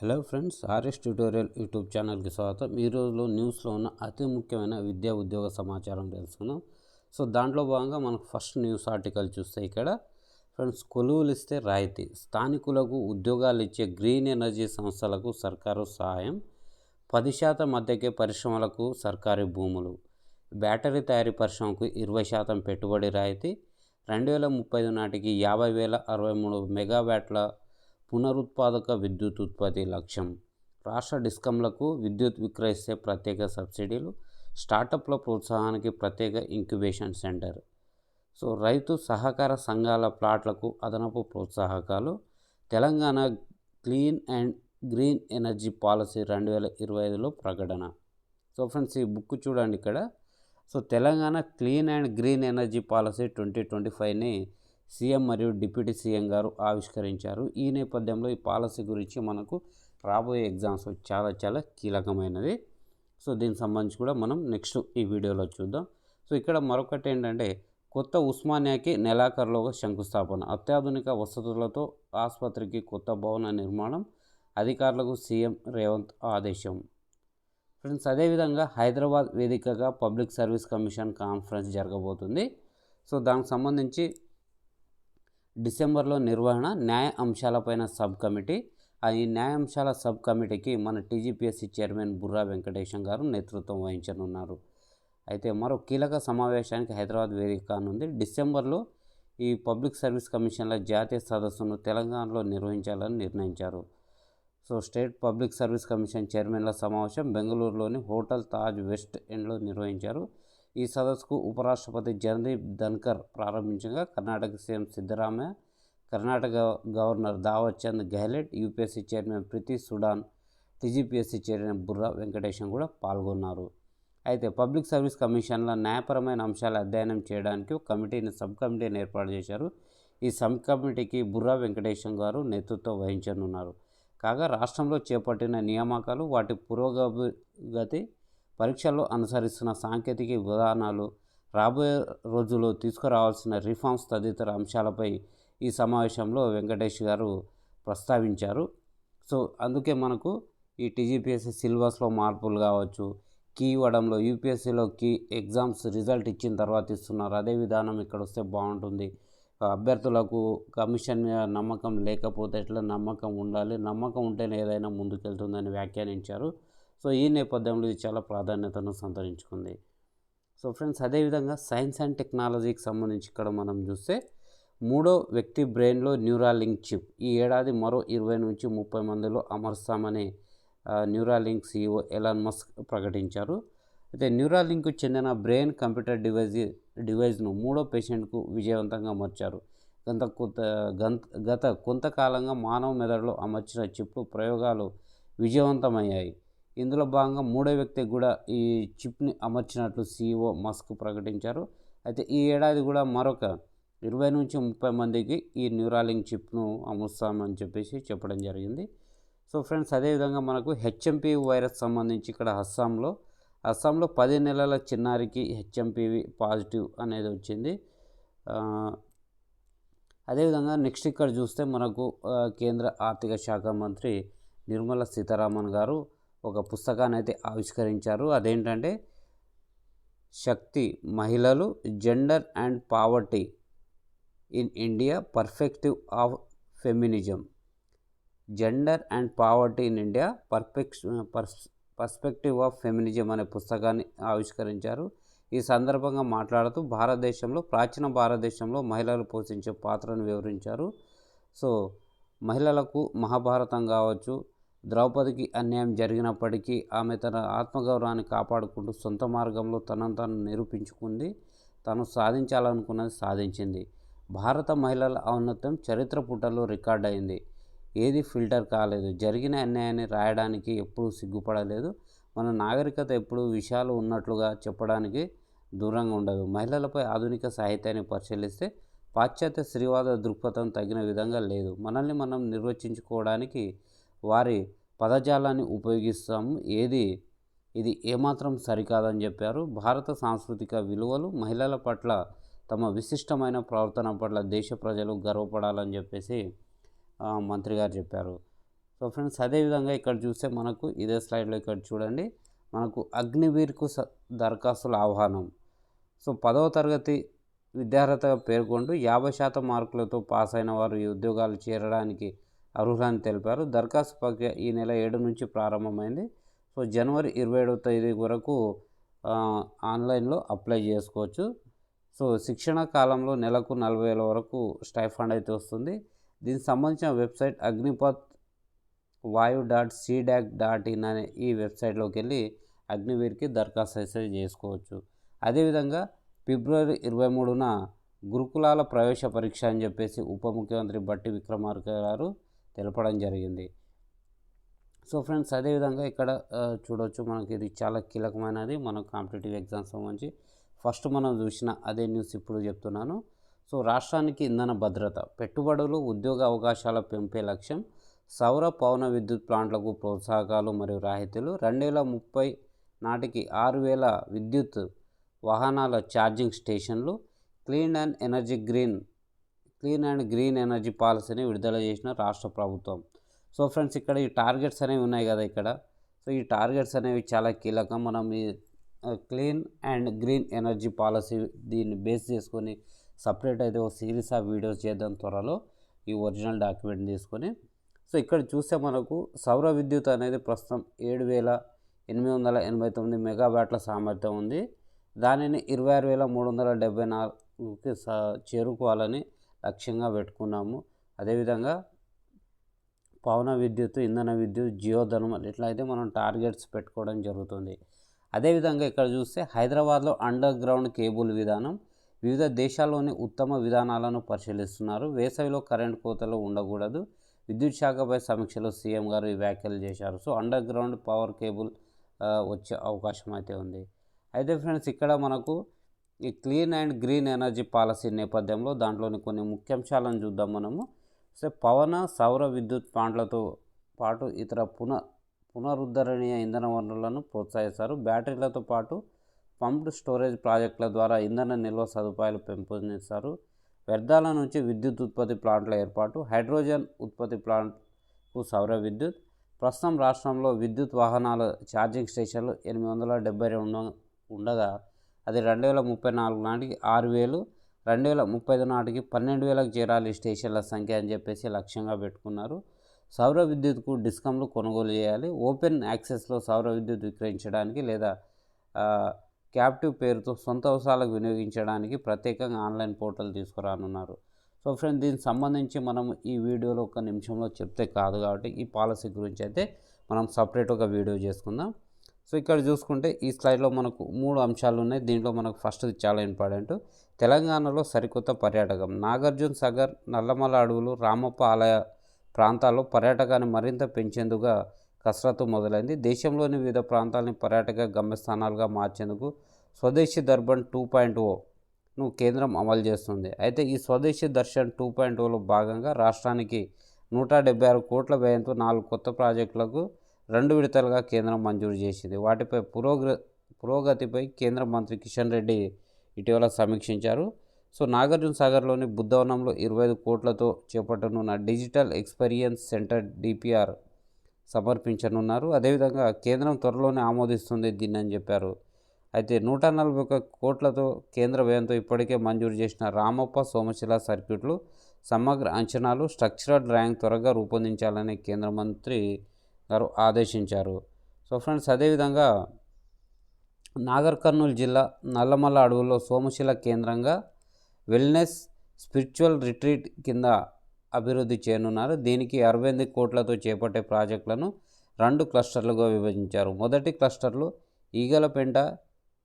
Hello friends RS tutorial YouTube ఛానల్కి స్వాగతం. ఈ రోజులో న్యూస్లో ఉన్న అతి ముఖ్యమైన విద్యా ఉద్యోగ సమాచారం తెలుసుకుందాం. సో దాంట్లో భాగంగా మనకు ఫస్ట్ న్యూస్ ఆర్టికల్ చూస్తే ఇక్కడ ఫ్రెండ్స్ కొలువులు ఇస్తే రాయితీ. స్థానికులకు ఉద్యోగాలు ఇచ్చే గ్రీన్ ఎనర్జీ సంస్థలకు సర్కారు సహాయం. పది శాతం మధ్యకే పరిశ్రమలకు సర్కారీ భూములు. బ్యాటరీ తయారీ పరిశ్రమకు ఇరవై శాతం పెట్టుబడి రాయితీ. రెండు వేల ముప్పై నాటికి యాభై వేల అరవై మూడు మెగావాట్ల పునరుత్పాదక విద్యుత్ ఉత్పత్తి లక్ష్యం. రాష్ట్ర డిస్కంలకు విద్యుత్ విక్రయిస్తే ప్రత్యేక సబ్సిడీలు స్టార్టప్ల ప్రోత్సాహానికి ప్రత్యేక ఇంక్యుబేషన్ సెంటర్. సో రైతు సహకార సంఘాల ప్లాట్లకు అదనపు ప్రోత్సాహకాలు. Telangana clean and green energy policy రెండు వేల ఇరవై ఐదులో ప్రకటన. సో ఫ్రెండ్స్ ఈ బుక్ చూడండి ఇక్కడ. So Telangana clean and green energy policy twenty twenty ఫైవ్ని CM మరియు డిప్యూటీ సీఎం గారు ఆవిష్కరించారు. ఈ నేపథ్యంలో ఈ పాలసీ గురించి మనకు రాబోయే ఎగ్జామ్స్ చాలా చాలా కీలకమైనది. సో దీనికి సంబంధించి కూడా మనం నెక్స్ట్ ఈ వీడియోలో చూద్దాం. సో ఇక్కడ మరొకటి ఏంటంటే కొత్త ఉస్మానియాకి నెలాఖరులోగా శంకుస్థాపన. అత్యాధునిక వసతులతో ఆసుపత్రికి కొత్త భవన నిర్మాణం అధికారులకు సీఎం రేవంత్ ఆదేశం. ఫ్రెండ్స్ అదేవిధంగా హైదరాబాద్ వేదికగా పబ్లిక్ సర్వీస్ కమిషన్ కాన్ఫరెన్స్ జరగబోతుంది. సో దానికి సంబంధించి డిసెంబర్లో నిర్వహణ న్యాయ అంశాలపైన సబ్ కమిటీ. ఆ ఈ న్యాయ అంశాల సబ్ కమిటీకి మన టీజీపీఎస్సీ చైర్మన్ బుర్రా వెంకటేశం గారు నేతృత్వం వహించనున్నారు. అయితే మరో కీలక సమావేశానికి హైదరాబాద్ వేదిక కానుంది. డిసెంబర్లో ఈ పబ్లిక్ సర్వీస్ కమిషన్ల జాతీయ సదస్సును తెలంగాణలో నిర్వహించాలని నిర్ణయించారు. So state public service commission చైర్మన్ల సమావేశం బెంగళూరులోని హోటల్ తాజ్ వెస్ట్ ఎండ్లో నిర్వహించారు. ఈ సదస్సుకు ఉపరాష్ట్రపతి Jagdeep Dhankhar ప్రారంభించగా Karnataka CM Siddaramaiah Karnataka governor Thaawar Chand Gehlot UPSC chairman Preeti Sudan TGPSC chairman Burra Venkatesham కూడా పాల్గొన్నారు. అయితే పబ్లిక్ సర్వీస్ కమిషన్ల న్యాయపరమైన అంశాలు అధ్యయనం చేయడానికి ఒక కమిటీని సబ్ కమిటీని ఏర్పాటు చేశారు. ఈ సబ్ కమిటీకి బుర్రా వెంకటేశం గారు నేతృత్వం వహించనున్నారు. కాగా రాష్ట్రంలో చేపట్టిన నియామకాలు వాటి పురోగతి పరీక్షల్లో అనుసరిస్తున్న సాంకేతిక విధానాలు రాబోయే రోజుల్లో తీసుకురావాల్సిన రిఫార్మ్స్ తదితర అంశాలపై ఈ సమావేశంలో వెంకటేష్ గారు ప్రస్తావించారు. సో అందుకే మనకు ఈ టీజీపీఎస్సీ సిలబస్లో మార్పులు కావచ్చు కీ ఇవ్వడంలో యూపీఎస్సీలో కీ ఎగ్జామ్స్ రిజల్ట్ ఇచ్చిన తర్వాత ఇస్తున్నారు. అదే విధానం ఇక్కడ వస్తే బాగుంటుంది. అభ్యర్థులకు కమిషన్ మీద నమ్మకం లేకపోతే ఎట్లా నమ్మకం ఉండాలి? నమ్మకం ఉంటేనే ఏదైనా ముందుకెళ్తుందని వ్యాఖ్యానించారు. సో ఈ నేపథ్యంలో ఇది చాలా ప్రాధాన్యతను సంతరించుకుంది. సో ఫ్రెండ్స్ అదేవిధంగా సైన్స్ అండ్ టెక్నాలజీకి సంబంధించి ఇక్కడ మనం చూస్తే మూడో వ్యక్తి బ్రెయిన్లో న్యూరాలింక్ చిప్. ఈ ఏడాది మరో ఇరవై నుంచి ముప్పై మందిలో అమరుస్తామని న్యూరాలింక్ సీఈఓ ఎలాన్ మస్క్ ప్రకటించారు. అయితే న్యూరాలింక్కు చెందిన బ్రెయిన్ కంప్యూటర్ డివైజ్ డివైజ్ను మూడో పేషెంట్కు విజయవంతంగా అమర్చారు. గత కొంత గత కొంతకాలంగా మానవ మెదడులో అమర్చిన చిప్పు ప్రయోగాలు విజయవంతమయ్యాయి. ఇందులో భాగంగా మూడో వ్యక్తికి కూడా ఈ చిప్ని అమర్చినట్లు సీఈఓ మస్క్ ప్రకటించారు. అయితే ఈ ఏడాది కూడా మరొక ఇరవై నుంచి ముప్పై మందికి ఈ న్యూరాలింగ్ చిప్ను అమర్స్తామని చెప్పేసి చెప్పడం జరిగింది. సో ఫ్రెండ్స్ అదేవిధంగా మనకు హెచ్ఎంపీ వైరస్ సంబంధించి ఇక్కడ అస్సాంలో అస్సాంలో పది నెలల చిన్నారికి హెచ్ఎంపివి పాజిటివ్ అనేది వచ్చింది. అదేవిధంగా నెక్స్ట్ ఇక్కడ చూస్తే మనకు కేంద్ర ఆర్థిక శాఖ మంత్రి నిర్మలా సీతారామన్ గారు ఒక పుస్తకాన్ని అయితే ఆవిష్కరించారు. అదేంటంటే శక్తి మహిళలు gender and poverty in India perfective of feminism gender and poverty in India perfect perspective of feminism అనే పుస్తకాన్ని ఆవిష్కరించారు. ఈ సందర్భంగా మాట్లాడుతూ భారతదేశంలో ప్రాచీన భారతదేశంలో మహిళలు పోషించే పాత్రను వివరించారు. సో మహిళలకు మహాభారతం కావచ్చు ద్రౌపదికి అన్యాయం జరిగినప్పటికీ ఆమె తన ఆత్మగౌరవాన్ని కాపాడుకుంటూ సొంత మార్గంలో తనను తాను నిరూపించుకుంది. తను సాధించాలనుకున్నది సాధించింది. భారత మహిళల ఔన్నత్యం చరిత్ర పుటల్లో రికార్డ్ అయింది ఏది ఫిల్టర్ కాలేదు. జరిగిన అన్యాయాన్ని రాయడానికి ఎప్పుడూ సిగ్గుపడలేదు. మన నాగరికత ఎప్పుడు విషయాలు ఉన్నట్లుగా చెప్పడానికి దూరంగా ఉండదు. మహిళలపై ఆధునిక సాహిత్యాన్ని పరిశీలిస్తే పాశ్చాత్య స్త్రీవాద దృక్పథం తగిన విధంగా లేదు. మనల్ని మనం నిర్వచించుకోవడానికి వారి పదజాలాన్ని ఉపయోగిస్తాము. ఏది? ఇది ఏమాత్రం సరికాదని చెప్పారు. భారత సాంస్కృతిక విలువలు మహిళల పట్ల తమ విశిష్టమైన ప్రవర్తన పట్ల దేశ ప్రజలు గర్వపడాలని చెప్పేసి మంత్రి గారు చెప్పారు. సో ఫ్రెండ్స్ అదేవిధంగా ఇక్కడ చూస్తే మనకు ఇదే స్లైడ్లో ఇక్కడ చూడండి. మనకు అగ్నివీర్కు స దరఖాస్తుల ఆహ్వానం. సో పదవ తరగతి విద్యార్హతగా పేర్కొంటూ యాభై శాతం మార్కులతో పాస్ అయిన వారు ఈ ఉద్యోగాలు చేరడానికి అర్హులని తెలిపారు. దరఖాస్తు ప్రక్రియ ఈ నెల ఏడు నుంచి ప్రారంభమైంది. సో జనవరి ఇరవై ఏడవ తేదీ వరకు ఆన్లైన్లో అప్లై చేసుకోవచ్చు. సో శిక్షణ కాలంలో నెలకు నలభై వేల వరకు స్టైఫండ్ అయితే వస్తుంది. దీనికి సంబంధించిన వెబ్సైట్ అగ్నిపత్ వాయు డాట్ సీడాక్ డాట్ ఇన్ అనే ఈ వెబ్సైట్లోకి వెళ్ళి అగ్నివీర్కి దరఖాస్తు అయితే చేసుకోవచ్చు. అదేవిధంగా ఫిబ్రవరి ఇరవై మూడున గురుకులాల ప్రవేశ పరీక్ష అని చెప్పేసి ఉప ముఖ్యమంత్రి బట్టి విక్రమార్క గారు తెలపడం జరిగింది. సో ఫ్రెండ్స్ అదేవిధంగా ఇక్కడ చూడవచ్చు మనకి ఇది చాలా కీలకమైనది. మన కాంపిటేటివ్ ఎగ్జామ్స్ సంబంధించి ఫస్ట్ మనం చూసిన అదే న్యూస్ ఇప్పుడు చెప్తున్నాను. సో రాష్ట్రానికి ఇంధన భద్రత పెట్టుబడులు ఉద్యోగ అవకాశాల పెంపే లక్ష్యం సౌర పవన విద్యుత్ ప్లాంట్లకు ప్రోత్సాహకాలు మరియు రాయితీలు. రెండు వేల ముప్పై నాటికి ఆరు వేల విద్యుత్ వాహనాల ఛార్జింగ్ స్టేషన్లు clean and energy green clean and green energy పాలసీని విడుదల చేసిన రాష్ట్ర ప్రభుత్వం. సో ఫ్రెండ్స్ ఇక్కడ ఈ టార్గెట్స్ అనేవి ఉన్నాయి కదా ఇక్కడ. సో ఈ టార్గెట్స్ అనేవి చాలా కీలకం. మనం ఈ clean and green energy policy దీన్ని బేస్ చేసుకొని సపరేట్ అయితే ఒక సిరీస్ ఆఫ్ వీడియోస్ చేద్దాం త్వరలో. ఈ ఒరిజినల్ డాక్యుమెంట్ తీసుకొని. సో ఇక్కడ చూస్తే మనకు సౌర విద్యుత్ అనేది ప్రస్తుతం ఏడు వేల ఎనిమిది వందల ఎనభై తొమ్మిది మెగావాట్ల సామర్థ్యం ఉంది. దానిని ఇరవై ఆరు వేల మూడు వందల డెబ్బై నాలుగుకి స చేరుకోవాలని లక్ష్యంగా పెట్టుకున్నాము. అదేవిధంగా పవన విద్యుత్ ఇంధన విద్యుత్ జియోధర్మల్ ఇట్లా అయితే మనం టార్గెట్స్ పెట్టుకోవడం జరుగుతుంది. అదేవిధంగా ఇక్కడ చూస్తే హైదరాబాద్లో అండర్ గ్రౌండ్ కేబుల్ విధానం వివిధ దేశాల్లోని ఉత్తమ విధానాలను పరిశీలిస్తున్నారు. వేసవిలో కరెంట్ కోతలు ఉండకూడదు. విద్యుత్ శాఖపై సమీక్షలో సీఎం గారు ఈ వ్యాఖ్యలు చేశారు. So underground power cable వచ్చే అవకాశం అయితే ఉంది. అయితే ఫ్రెండ్స్ ఇక్కడ మనకు ఈ clean and green energy policy నేపథ్యంలో దాంట్లోని కొన్ని ముఖ్యాంశాలను చూద్దాం మనము. సో పవన సౌర విద్యుత్ ప్లాంట్లతో పాటు ఇతర పున పునరుద్ధరణీయ ఇంధన వనరులను ప్రోత్సహిస్తారు. బ్యాటరీలతో పాటు పంప్డ్ స్టోరేజ్ ప్రాజెక్టుల ద్వారా ఇంధన నిల్వ సదుపాయాలు పెంపొందిస్తారు. వ్యర్థాల నుంచి విద్యుత్ ఉత్పత్తి ప్లాంట్ల ఏర్పాటు హైడ్రోజన్ ఉత్పత్తి ప్లాంట్కు సౌర విద్యుత్ ప్రస్తుతం రాష్ట్రంలో విద్యుత్ వాహనాల ఛార్జింగ్ స్టేషన్లు ఎనిమిది వందల డెబ్బై రెండు ఉండగా అది రెండు వేల ముప్పై నాలుగు నాటికి ఆరు వేలు రెండు వేల ముప్పై ఐదు నాటికి పన్నెండు వేలకు చేరాలి స్టేషన్ల సంఖ్య అని చెప్పేసి లక్ష్యంగా పెట్టుకున్నారు. సౌర విద్యుత్కు డిస్కంలు కొనుగోలు చేయాలి. ఓపెన్ యాక్సెస్లో సౌర విద్యుత్ విక్రయించడానికి లేదా క్యాప్టివ్ పేరుతో సొంత అవసరాలకు వినియోగించడానికి ప్రత్యేకంగా ఆన్లైన్ పోర్టల్ తీసుకురానున్నారు. సో ఫ్రెండ్ దీనికి సంబంధించి మనం ఈ వీడియోలో ఒక నిమిషంలో చెప్తే కాదు కాబట్టి ఈ పాలసీ గురించి అయితే మనం సపరేట్ ఒక వీడియో చేసుకుందాం. సో ఇక్కడ చూసుకుంటే ఈ స్లైడ్లో మనకు మూడు అంశాలు ఉన్నాయి. దీంట్లో మనకు ఫస్ట్ చాలా ఇంపార్టెంట్. తెలంగాణలో సరికొత్త పర్యాటకం. నాగార్జున సాగర్ నల్లమల అడవులు రామప్ప ఆలయ ప్రాంతాల్లో పర్యాటకాన్ని మరింత పెంచేందుకు కసరత్తు మొదలైంది. దేశంలోని వివిధ ప్రాంతాలని పర్యాటక గమ్యస్థానాలుగా మార్చేందుకు స్వదేశీ దర్బన్ టూ పాయింట్ ఓను కేంద్రం అమలు చేస్తుంది. అయితే ఈ స్వదేశీ దర్శన్ టూ పాయింట్ ఓలో భాగంగా రాష్ట్రానికి నూట డెబ్బై ఆరు కోట్ల వ్యయంతో నాలుగు కొత్త ప్రాజెక్టులకు రెండు విడతలుగా కేంద్రం మంజూరు చేసింది. వాటిపై పురోగ్ర పురోగతిపై కేంద్ర మంత్రి కిషన్ రెడ్డి ఇటీవల సమీక్షించారు. సో నాగార్జున సాగర్లోని బుద్ధవనంలో ఇరవై ఐదు కోట్లతో చేపట్టనున్న డిజిటల్ ఎక్స్పీరియన్స్ సెంటర్ డిపిఆర్ సమర్పించనున్నారు. అదేవిధంగా కేంద్రం త్వరలోనే ఆమోదిస్తుంది దీన్ని అని చెప్పారు. అయితే నూట నలభై ఒక్క కోట్లతో కేంద్ర వ్యయంతో ఇప్పటికే మంజూరు చేసిన రామప్ప సోమశిల సర్క్యూట్లు సమగ్ర అంచనాలు స్ట్రక్చరల్ డ్రాయింగ్ త్వరగా రూపొందించాలని కేంద్ర మంత్రి గారు ఆదేశించారు. సో ఫ్రెండ్స్ అదేవిధంగా నాగర్ కర్నూలు జిల్లా నల్లమల్ల అడవుల్లో సోమశిల కేంద్రంగా వెల్నెస్ స్పిరిచువల్ రిట్రీట్ కింద అభివృద్ధి చేయనున్నారు. దీనికి అరవై ఎనిమిది కోట్లతో చేపట్టే ప్రాజెక్టులను రెండు క్లస్టర్లుగా విభజించారు. మొదటి క్లస్టర్లు Eagalapenta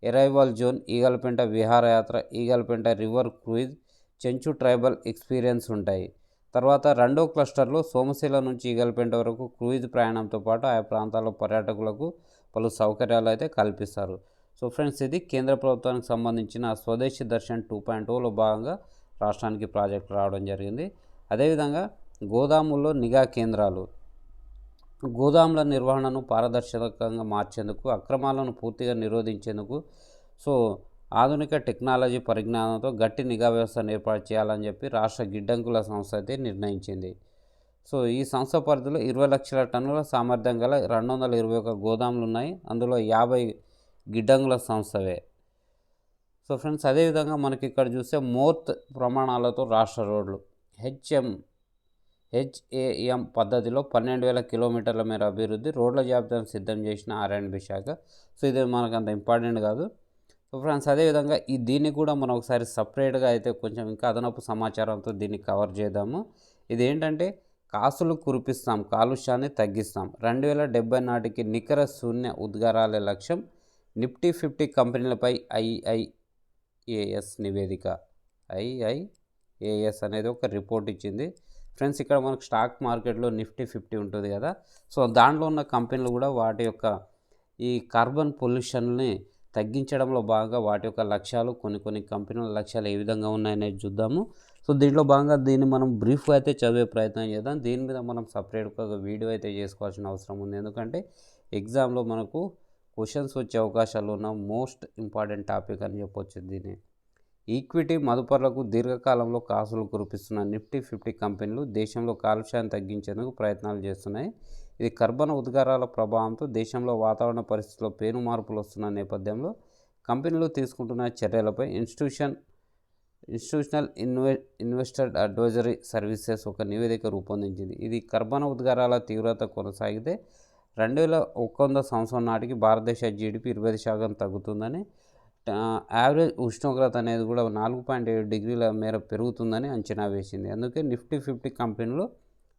arrival zone Eagalapenta విహారయాత్ర Eagalapenta river cruise Chenchu tribal experience ఉంటాయి. తర్వాత రెండో క్లస్టర్లో సోమశిల నుంచి ఈగలపెంట వరకు క్రూయిజ్ ప్రయాణంతో పాటు ఆయా ప్రాంతాల్లో పర్యాటకులకు పలు సౌకర్యాలు అయితే కల్పిస్తారు. సో ఫ్రెండ్స్ ఇది కేంద్ర ప్రభుత్వానికి సంబంధించిన స్వదేశీ దర్శన్ టూ పాయింట్ ఓలో భాగంగా రాష్ట్రానికి ప్రాజెక్టు రావడం జరిగింది. అదేవిధంగా గోదాముల్లో నిఘా కేంద్రాలు గోదాముల నిర్వహణను పారదర్శకంగా మార్చేందుకు అక్రమాలను పూర్తిగా నిరోధించేందుకు సో ఆధునిక టెక్నాలజీ పరిజ్ఞానంతో గట్టి నిఘా వ్యవస్థను ఏర్పాటు చేయాలని చెప్పి రాష్ట్ర గిడ్డంకుల సంస్థ అయితే నిర్ణయించింది. సో ఈ సంస్థ పరిధిలో ఇరవై లక్షల టన్నుల సామర్థ్యం గల రెండు వందల ఇరవై ఒక గోదాములు ఉన్నాయి అందులో యాభై గిడ్డంగుల సంస్థవే. సో ఫ్రెండ్స్ అదేవిధంగా మనకి ఇక్కడ చూస్తే మోర్త్ ప్రమాణాలతో రాష్ట్ర రోడ్లు. హెచ్ఎం హెచ్ఏఎం పద్ధతిలో పన్నెండు వేల కిలోమీటర్ల మేర అభివృద్ధి రోడ్ల జాబితాను సిద్ధం చేసిన ఆర్ఎండ్బి శాఖ. సో ఇది మనకు అంత ఇంపార్టెంట్ కాదు. సో ఫ్రెండ్స్ అదేవిధంగా ఈ దీన్ని కూడా మనం ఒకసారి సపరేట్గా అయితే కొంచెం ఇంకా అదనపు సమాచారంతో దీన్ని కవర్ చేద్దాము. ఇది ఏంటంటే కాసులు కురిపిస్తాం కాలుష్యాన్ని తగ్గిస్తాం. రెండు వేల డెబ్బై నాటికి నికర శూన్య ఉద్గారాల లక్ష్యం నిఫ్టీ ఫిఫ్టీ కంపెనీలపై ఐఐఏఎస్ నివేదిక. ఐఐఏఎస్ అనేది ఒక రిపోర్ట్ ఇచ్చింది. ఫ్రెండ్స్ ఇక్కడ మనకు స్టాక్ మార్కెట్లో నిఫ్టీ ఫిఫ్టీ ఉంటుంది కదా. సో దాంట్లో ఉన్న కంపెనీలు కూడా వాటి యొక్క ఈ కార్బన్ పొల్యూషన్ని తగ్గించడంలో భాగంగా వాటి యొక్క లక్ష్యాలు కొన్ని కొన్ని కంపెనీల లక్ష్యాలు ఏ విధంగా ఉన్నాయనేది చూద్దాము. సో దీంట్లో భాగంగా దీన్ని మనం బ్రీఫ్గా అయితే చదివే ప్రయత్నం చేద్దాం. దీని మీద మనం సపరేట్గా ఒక వీడియో అయితే చేసుకోవాల్సిన అవసరం ఉంది. ఎందుకంటే ఎగ్జామ్లో మనకు క్వశ్చన్స్ వచ్చే అవకాశాలు ఉన్న మోస్ట్ ఇంపార్టెంట్ టాపిక్ అని చెప్పొచ్చు దీన్ని. ఈక్విటీ మదుపర్లకు దీర్ఘకాలంలో కాసులు కురిపిస్తున్న నిఫ్టీ ఫిఫ్టీ కంపెనీలు దేశంలో కాలుష్యాన్ని తగ్గించేందుకు ప్రయత్నాలు చేస్తున్నాయి. ఇది కర్బన ఉద్గారాల ప్రభావంతో దేశంలో వాతావరణ పరిస్థితుల్లో పేను మార్పులు వస్తున్న నేపథ్యంలో కంపెనీలు తీసుకుంటున్న చర్యలపై ఇన్స్టిట్యూషన్ ఇన్స్టిట్యూషనల్ ఇన్వె ఇన్వెస్టర్ అడ్వైజరీ సర్వీసెస్ ఒక నివేదిక రూపొందించింది. ఇది కర్బన ఉద్గారాల తీవ్రత కొనసాగితే రెండు వేల ఒక వంద సంవత్సరం నాటికి భారతదేశ జీడిపి ఇరవై శాతం తగ్గుతుందని యావరేజ్ ఉష్ణోగ్రత అనేది కూడా నాలుగు పాయింట్ ఏడు డిగ్రీల మేర పెరుగుతుందని అంచనా వేసింది. అందుకే నిఫ్టీ ఫిఫ్టీ కంపెనీలు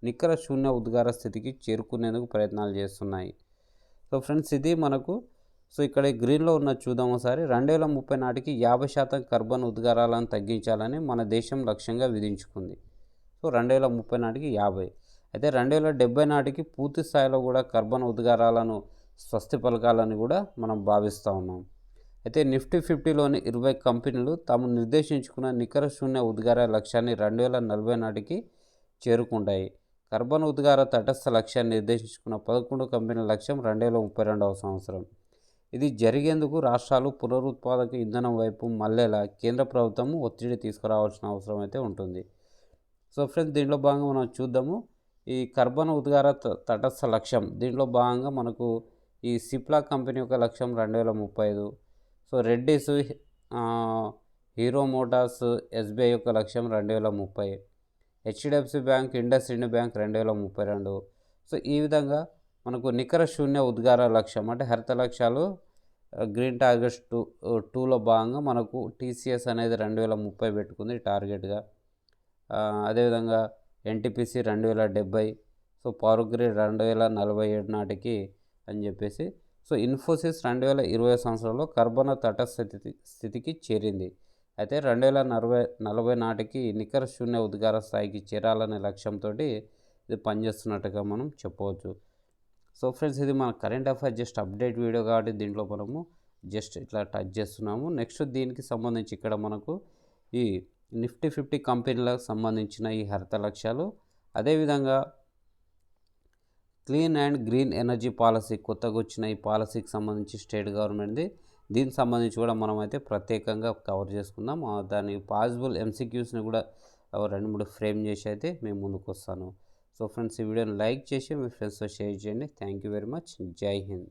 నికర శూన్య ఉద్గార స్థితికి చేరుకునేందుకు ప్రయత్నాలు చేస్తున్నాయి. సో ఫ్రెండ్స్ ఇది మనకు సో ఇక్కడ గ్రీన్లో ఉన్న చూద్దాం ఒకసారి. రెండు వేల ముప్పై నాటికి యాభై శాతం కర్బన్ ఉద్గారాలను తగ్గించాలని మన దేశం లక్ష్యంగా విధించుకుంది. సో రెండు వేల ముప్పై నాటికి యాభై. అయితే రెండు వేల డెబ్బై నాటికి పూర్తి స్థాయిలో కూడా కర్బన్ ఉద్గారాలను స్వస్తి పలకాలని కూడా మనం భావిస్తూ ఉన్నాం. అయితే నిఫ్టీ ఫిఫ్టీలోని ఇరవై కంపెనీలు తాము నిర్దేశించుకున్న నికర శూన్య ఉద్గార లక్ష్యాన్ని రెండు వేల నలభై నాటికి చేరుకుంటాయి. కర్బన్ ఉద్గార తటస్థ లక్ష్యాన్ని నిర్దేశించుకున్న పదకొండు కంపెనీల లక్ష్యం రెండు వేల ముప్పై రెండవ సంవత్సరం. ఇది జరిగేందుకు రాష్ట్రాలు పునరుత్పాదక ఇంధనం వైపు మళ్ళేలా కేంద్ర ప్రభుత్వం ఒత్తిడి తీసుకురావాల్సిన అవసరం అయితే ఉంటుంది. సో ఫ్రెండ్స్ దీంట్లో భాగంగా మనం చూద్దాము. ఈ కర్బన్ ఉద్గార తటస్థ లక్ష్యం దీంట్లో భాగంగా మనకు ఈ సిప్లా కంపెనీ యొక్క లక్ష్యం రెండు వేల ముప్పై ఐదు. So Reddy's Hero Motors SBI యొక్క లక్ష్యం రెండు వేల ముప్పై. HDFC bank IndusInd bank రెండు వేల ముప్పై రెండు. సో ఈ విధంగా మనకు నికర శూన్య ఉద్గార లక్ష్యం అంటే హరిత లక్ష్యాలు గ్రీన్ టార్గెట్స్ టూ టూలో భాగంగా మనకు టీసీఎస్ అనేది రెండు వేల ముప్పై పెట్టుకుంది టార్గెట్గా. అదేవిధంగా ఎన్టీపీసీ రెండు వేల డెబ్బై. సో పవర్ గ్రిడ్ రెండు వేల నలభై ఏడు నాటికి అని చెప్పేసి. సో ఇన్ఫోసిస్ రెండు వేల ఇరవై సంవత్సరంలో కర్బన తటస్థితి స్థితికి చేరింది. అయితే రెండు వేల నలభై నలభై నాటికి నికర శూన్య ఉద్గార స్థాయికి చేరాలనే లక్ష్యంతో ఇది పనిచేస్తున్నట్టుగా మనం చెప్పవచ్చు. సో ఫ్రెండ్స్ ఇది మన current affair just update video కాబట్టి దీంట్లో మనము జస్ట్ ఇట్లా టచ్ చేస్తున్నాము. నెక్స్ట్ దీనికి సంబంధించి ఇక్కడ మనకు ఈ నిఫ్టీ ఫిఫ్టీ కంపెనీలకు సంబంధించిన ఈ హరిత లక్ష్యాలు. అదేవిధంగా clean and green energy policy కొత్తగా వచ్చిన ఈ పాలసీకి సంబంధించి స్టేట్ గవర్నమెంట్ది దీనికి సంబంధించి కూడా మనం అయితే ప్రత్యేకంగా కవర్ చేసుకుందాం. దాని పాసిబుల్ ఎంసీక్యూస్ని కూడా రెండు మూడు ఫ్రేమ్ చేసి అయితే మేము ముందుకు వస్తాను. సో ఫ్రెండ్స్ ఈ వీడియోని లైక్ చేసి మీ ఫ్రెండ్స్తో షేర్ చేయండి. Thank you very much. Jai Hind.